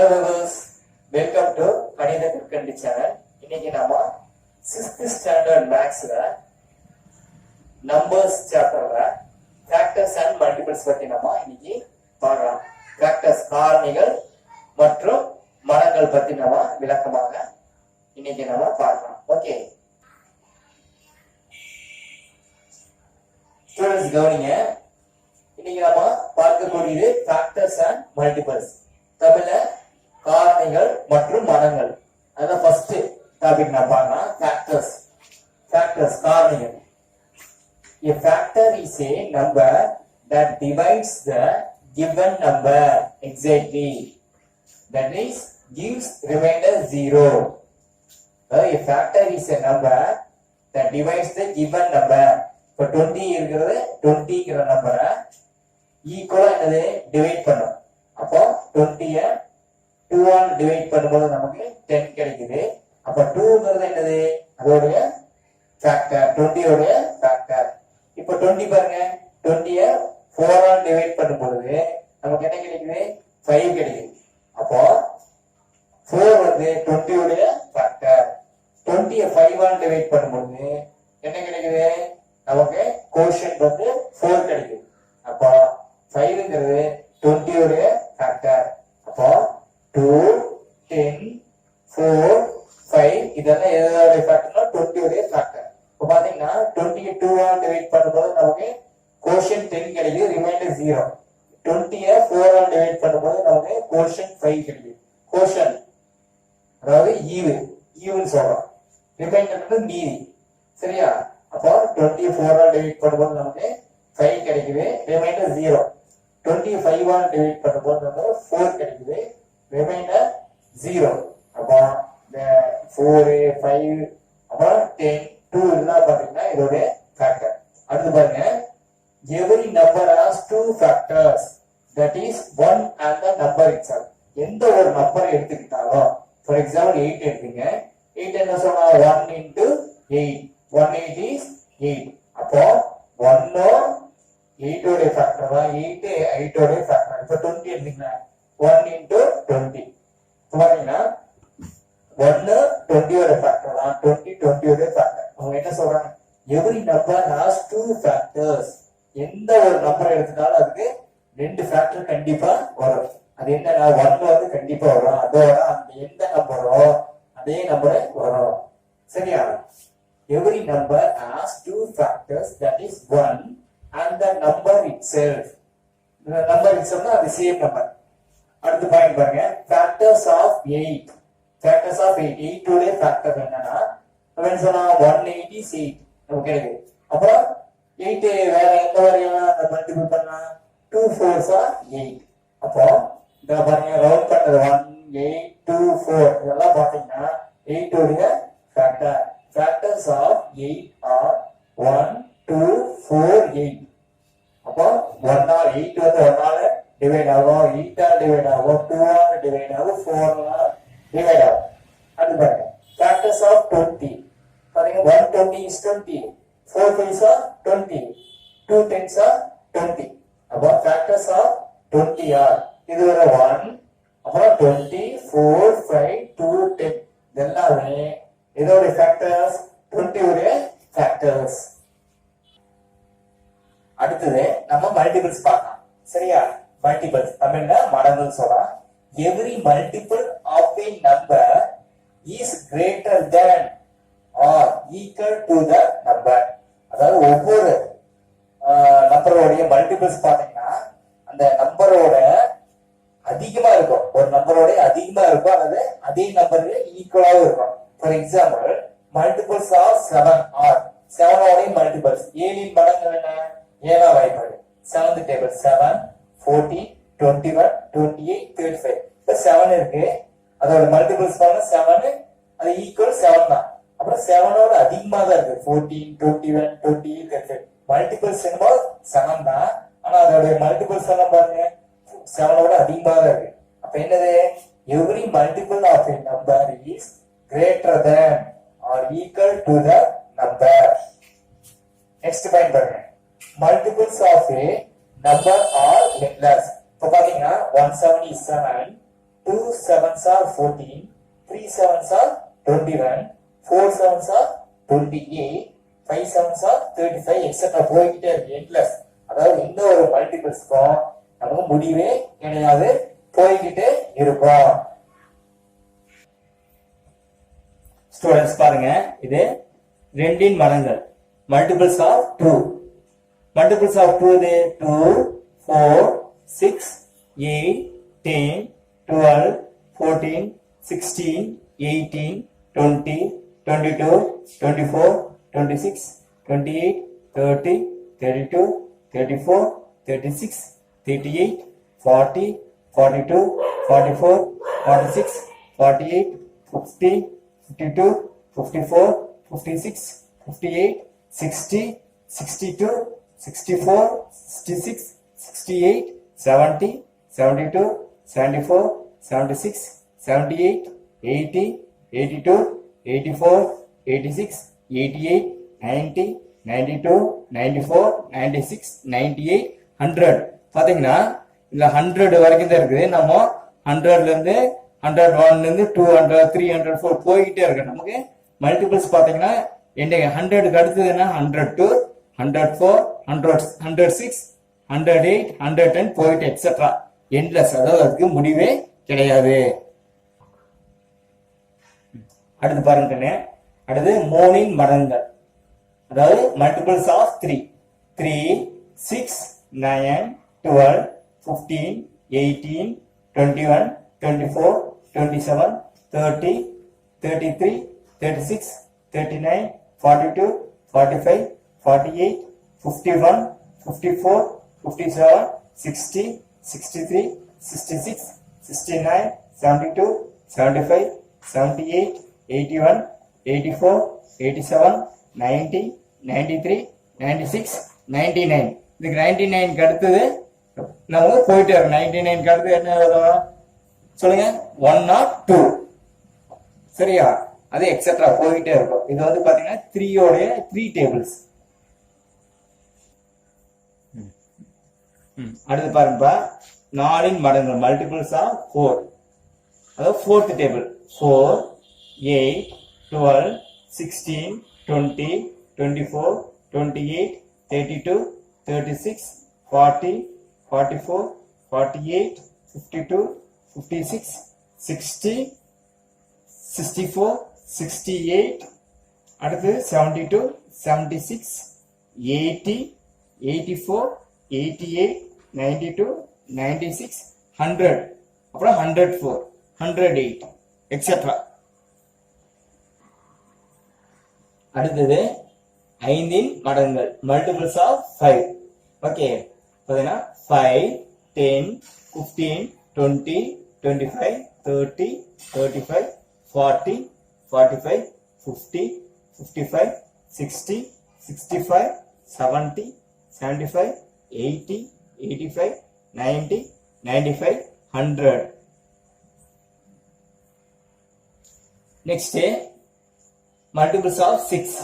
Hello viewers welcome to கணித கற்கண்டி channel இன்னைக்கு நாம சிக்ஸ்த் ஸ்டாண்டர்ட் மேக்ஸ்ல நம்பர்ஸ் சாப்டர்ல ஃபேக்டர்ஸ் அண்ட் மல்டிபிள்ஸ் பத்தி நாம இன்னைக்கு பார்க்கலாம். ஃபேக்டர்ஸ் காரணிகள் மற்றும் மரங்கள் பத்தி நாம விளக்கமாக இன்னைக்கு நாம பார்க்கலாம். ஓகே ஸ்டூடெண்ட்ஸ் கவனிங்க. இன்னைக்கு நாம பார்க்கக்கூடியது ஃபேக்டர்ஸ் அண்ட் மல்டிபிள்ஸ் தமிழ்ல காரணிகள் மற்றும் மடங்கள் அதான் ஃபர்ஸ்ட் டாபிக் நான் பார்க்கலாம் ஃபேக்டர்ஸ் ஃபேக்டர்ஸ் காரணிகள் A factor is a number that divides the given number exactly. That is, gives remainder zero. Uh, a factor is a number that divides the given number. இப்போ twenty இருக்கிறது டுவெண்ட்டிங்கிற நம்பரை ஈக்குவலா என்னது divide பண்ணும் அப்போ டுவெண்ட்டிய டூவால் டிவைட் பண்ணும்போது நமக்கு டென் கிடைக்குது. அப்போ டூங்கிறது என்னது? அதோடைய ஃபேக்டர் டுவெண்ட்டியோடைய ஃபேக்டர் இப்போ டுவெண்ட்டி பாருங்க. டுவெண்ட்டிய ஃபோரால் டிவைட் பண்ணும்பொழுது நமக்கு என்ன கிடைக்குது? ஃபைவ் கிடைக்குது. அப்போ ஃபோர் வந்து டுவெண்ட்டியோடைய ஃபேக்டர் டுவெண்ட்டிய ஃபைவால் டிவைட் பண்ணும்போது என்ன கிடைக்குது? நமக்கு கோஷன் வந்து ஃபோர் கிடைக்குது. அப்போ ஃபைவ்ங்கிறது டுவெண்ட்டியோடைய ஃபேக்டர் அப்போ டூ டென் ஃபோர் ஃபைவ் இதெல்லாம் எதோடைய ஃபேக்டர்னா டுவெண்ட்டியோடைய ஃபேக்டர் இப்போ பார்த்தீங்கன்னா டுவெண்ட்டி டூ டிவைட் பண்ணும்போது நமக்கு கோஷன் டென் கிடைக்குது ரிமைண்டர் ஜீரோ டுவெண்ட்டியை ஃபோர் ஆல் டிவைட் பண்ணும்போது நமக்கு கோஷன் ஃபைவ் கிடைக்குது. கோஷன் அதாவது ஈவு. ஈவுன்னு சொல்றோம். ரிமைண்டர் வந்து மீதி. சரியா? அப்போ டுவெண்ட்டி ஃபோர் ஆல் டிவைட் பண்ணும்போது நமக்கு ஃபைவ் கிடைக்குது remainder zero twenty five all divide பண்ணும்போது நமக்கு ஃபோர் கிடைக்குது. ரிமைண்டர் ஜீரோ அப்போ இந்த ஃபோரு ஃபைவ் அப்புறம் டென் டூ இதெல்லாம் பார்த்தீங்கன்னா இதோடைய ஃபேக்டர் அடுத்து பாருங்க. Every number has two factors that is one and the number it's எந்த ஒரு நம்பரை எடுத்துக்கிட்டாலும் ஃபார் எக்ஸாம்பிள் எயிட் எடுத்தீங்க. எயிட் என்ன சொன்னா? One into eight one eight is eight அப்போ ஒன்னோ எயிட்டோட ஃபேக்டர் தான் எயிட் எயிட்டோட ஃபேக்டர் இப்போ டுவெண்ட்டி எடுத்தீங்கன்னா ஒன் இன்டு டுவெண்ட்டி பாத்தீங்கன்னா ஒன்னு டுவெண்ட்டியோட ஃபேக்டர் தான் டுவெண்ட்டி டுவெண்ட்டியோட ஃபேக்டர் அவங்க என்ன சொல்றாங்க? Every number has two factors எந்த ஒரு நம்பர் எடுத்துட்டாலும் அதுக்கு ரெண்டு ஃபேக்டர் கண்டிப்பா வரும். அது என்ன ஒன்னு வந்து கண்டிப்பா வரும். அதோட அந்த எந்த நம்பரோ அதே நம்பர் வரும். சரியா? Every number has two factors that is one and the number itself number it செல்ஃப்னா அது சேம் நம்பர் அடுத்து பாயிண்ட் பாருங்க. Factors of eight factors of eight எயிட்டோடைய factor என்னன்னா நம்ம என்ன சொன்னா ஒன் எயிட்டி சி ஓகே அப்புறம் எயிட் வேற எந்த வரையும் மல்டிபிள் பண்ணலாம்? டூ ஃபோர்ஸ் ஆர் எயிட் அப்போ இந்த பாருங்க ரவுண்ட் பண்றது four fives are twenty two tens are twenty அப்போ ஃபேக்டர்ஸ் ஆஃப் டுவெண்ட்டி ஆர் இது ஒரு ஒன் அப்புறம் twenty four five two ten இதெல்லாமே இதோட ஃபேக்டர்ஸ் டுவெண்ட்டி உடைய ஃபேக்டர்ஸ் அடுத்தது நம்ம மல்டிபிள்ஸ் பார்க்கலாம். சரியா? மல்டிபிள்ஸ் தமிழ்ல மடங்கள் சொல்லலாம். Every multiple of a number is greater than or equal to the number அதாவது ஒவ்வொரு நம்பரோடைய மல்டிபிள்ஸ் பாத்தீங்கன்னா அந்த நம்பரோட அதிகமா இருக்கும். ஒரு நம்பரோட அதிகமா இருக்கும் அல்லது அதே நம்பருக்கு ஈக்குவலாகவும் இருக்கும். For example multiples of seven are செவனோடைய multiples ஏழின் மடங்கு என்ன? ஏழாம் வாய்ப்பாடு seventh table seven fourteen twenty one twenty eight thirty five இப்போ செவன் இருக்கு. அதோட மல்டிபிள்ஸ் பாருங்க செவன் அது ஈக்குவல் செவன் தான். அப்புறம் செவனோட அதிகமா தான் இருக்கு. Fourteen twenty one twenty eight இருக்கு மல்டிபிள் சினிமா செவன் தான். ஆனா அதோட மல்டிபிள்ஸ் எல்லாம் பாருங்க. செவனோட அதிகமா தான் இருக்கு. அப்ப என்னது? Every multiple of a number is greater than or equal to the number next point பாருங்க. Multiples of a number are less இப்போ பாத்தீங்கன்னா one seven seven two two sevens are fourteen three sevens are twenty one four sevens are twenty eight five sevens are thirty five etcetera போய்கிட்டே இருக்கு endless அதாவது இந்த ஒரு மல்டிபிள்ஸ்க்கும் நமக்கு முடிவே கிடையாது. போய்கிட்டே இருக்கும் ஸ்டூடெண்ட்ஸ் பாருங்க. இது ரெண்டின் மடங்கள் multiples of two multiples of two இது two four six eight ten twelve fourteen sixteen eighteen twenty 22, 24, 26, 28, 30, 32, 34, 36, 38, 40, 42, 44, 46, 48, 50, 52, 54, 56, 58, 60, 62, 64, 66, 68, 70, 72, 74, 76, 78, 80, 82, 84, 86, 88, 90, 92, 94, 96, 98, 100. பாத்தீங்கன்னா எயிட் ஹண்ட்ரட் பார்த்தீங்கன்னா இந்த ஹண்ட்ரட் வரைக்கும் தான் இருக்குது. நம்ம ஹண்ட்ரட்லேருந்து ஹண்ட்ரட் ஒன்லேருந்து two hundred three hundred four போய்கிட்டே இருக்கு. நமக்கு மல்டிபிள்ஸ் பார்த்தீங்கன்னா என்ன ஹண்ட்ரடுக்கு அடுத்ததுன்னா hundred two hundred four hundred hundred six hundred eight hundred ten போயிட்டு எக்ஸெட்ரா எண்ட்லெஸ் அதாவது அதுக்கு முடிவே கிடையாது. அடுத்து பாருங்க கண்ணு. அடுத்து மூணின் மடங்கள் அதாவது multiples of three three six nine twelve fifteen eighteen twenty one twenty four twenty seven thirty thirty three thirty six thirty nine forty two forty five forty eight fifty one fifty four fifty seven sixty sixty three sixty six sixty nine seventy two seventy five seventy eight eighty one eighty four eighty seven ninety ninety three ninety six ninety nine இதுக்கு ninety நைனுக்கு அடுத்தது நம்ம போயிட்டே இருக்கோம் ninety நைனுக்கு அடுத்து என்ன வரும்? சொல்லுங்க. ஒன் நாட் டூ சரியா? அது எக்ஸெட்ரா போயிட்டே இருக்கும். இது வந்து பாத்தீங்கன்னா த்ரீயோடைய த்ரீ டேபிள்ஸ் அடுத்து பாருங்கப்பா. நாலின் மடங்கு. மல்டிபிள்ஸ் ஆஃப் ஃபோர் அதாவது fourth table four eight twelve sixteen twenty twenty four twenty eight thirty two thirty six forty forty four forty eight fifty two fifty six sixty sixty four sixty eight அடுத்து seventy two seventy six eighty eighty four eighty eight ninety two ninety six hundred அப்புறம் hundred four hundred eight etcetera அடுத்தது ஐந்தின் மடங்கள். Multiples of five okay பார்த்தீங்கன்னா five ten fifteen twenty twenty five thirty thirty five forty forty five fifty fifty five sixty sixty five seventy seventy five eighty eighty five ninety ninety five hundred next multiples of six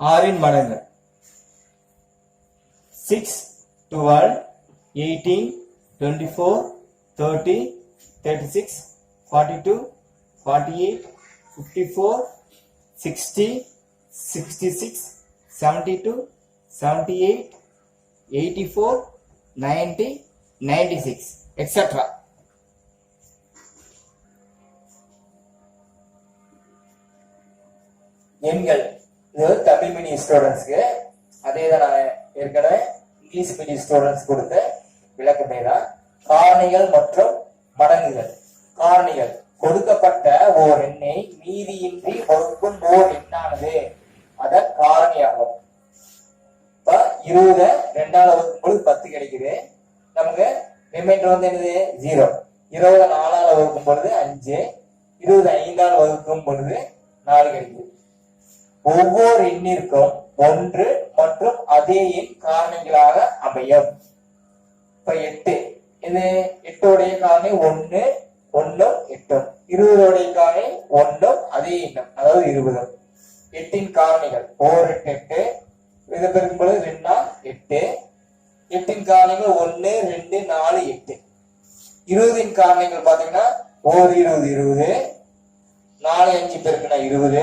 ஆறின் மடங்கு six twelve eighteen twenty four thirty thirty six forty two forty eight fifty four sixty sixty six seventy எண்கள். இது வந்து Tamil medium ஸ்டூடெண்ட்ஸ்க்கு அதே தான் நான் ஏற்கனவே இங்கிலீஷ் மீடியம் ஸ்டூடெண்ட்ஸ் கொடுத்த விளக்கமே தான் காரணிகள் மற்றும் மடங்குகள். காரணிகள். கொடுக்கப்பட்ட ஓர் எண்ணை மீதியின்றி வகுக்கும் ஓர் எண்ணானது. அதன் காரணியாகும். இப்ப இருபத ரெண்டாவது வகுக்கும் பொழுது பத்து கிடைக்குது. நமக்கு ரிமைண்டர் வந்து என்னது? ஜீரோ இருபது நாலாவது வகுக்கும் பொழுது அஞ்சு. இருபது ஐந்தாவது வகுக்கும் பொழுது நாலு கிடைக்குது. ஒவ்வொரு எண்ணிற்கும் ஒன்று மற்றும் அதே எண் காரணிகளாக அமையும். இப்ப எட்டு. இது எட்டோடைய காரணி ஒன்னு ஒன்னும் எட்டும். இருபதோடைய காரணி ஒன்றும் அதே எண்ணம் அதாவது இருபதும். எட்டின் காரணிகள். ஓர் எட்டு. எட்டு இதை பெருக்கும் பொழுது ரெண்டா எட்டு. எட்டின் காரணிகள் ஒன்னு ரெண்டு நாலு எட்டு. இருபதின் காரணிகள் பாத்தீங்கன்னா ஓர் இருபது இருபது. நாலு அஞ்சு பெருக்குனா இருபது.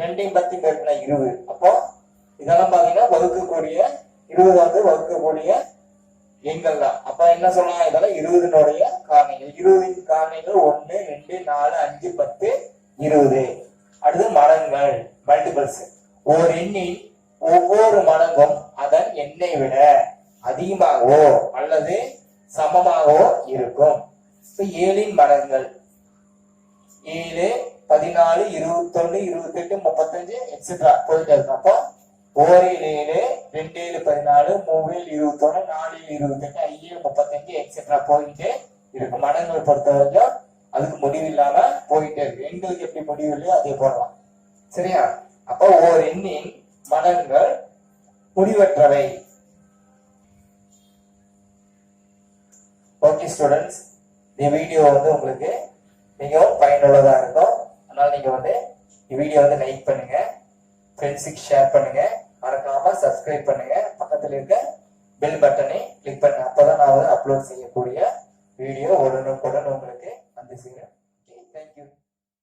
ரெண்டையும் பத்தி பெருக்குனா இருபது. அப்போ இதெல்லாம் பாத்தீங்கன்னா வகுக்கக்கூடிய இருபது வந்து வகுக்கக்கூடிய எண்கள் தான் அப்ப என்ன சொல்லலாம் இதெல்லாம் இருபதுனுடைய காரணிகள். இருபதின் காரணிகள் ஒன்னு ரெண்டு நாலு அஞ்சு பத்து இருபது. அடுத்து மடங்கள் மல்டிபிள்ஸ் ஓர் எண்ணின் ஒவ்வொரு மடங்கும் அதன் எண்ணை விட அதிகமாகவோ அல்லது சமமாகவோ இருக்கும். ஏழின் மடங்கள். ஏழு பதினாலு இருபத்தொன்னு இருபத்தெட்டு முப்பத்தஞ்சு எக்ஸெட்ரா போயிட்டு இருக்கும் அப்போ ஓரேழு ஏழு ரெண்டு ஏழு பதினாலு மூவேழு இருபத்தொன்னு நாலு இருபத்தெட்டு ஐஏழு முப்பத்தஞ்சு எக்ஸெட்ரா போயிட்டு இருக்கு மனங்களை பொறுத்த வரைக்கும் அதுக்கு முடிவு இல்லாம போயிட்டே இருக்கு எண்களுக்கு எப்படி முடிவு இல்லையோ அதே போடலாம் சரியா? அப்போ ஓர் எண்ணின் மடங்கள் முடிவற்றவை. ஓகே ஸ்டூடெண்ட்ஸ் இந்த வீடியோ வந்து உங்களுக்கு மிகவும் பயனுள்ளதா இருக்கும். அதனால நீங்கள் வந்து வீடியோ வந்து லைக் பண்ணுங்க. ஃப்ரெண்ட்ஸுக்கு ஷேர் பண்ணுங்க. மறக்காம சப்ஸ்கிரைப் பண்ணுங்க. பக்கத்தில் இருக்க பெல் பட்டனை கிளிக் பண்ணுங்க. அப்போதான் நான் வந்து அப்லோட் செய்யக்கூடிய வீடியோ உடனுக்குடன் உங்களுக்கு வந்து சேரும். Okay thank you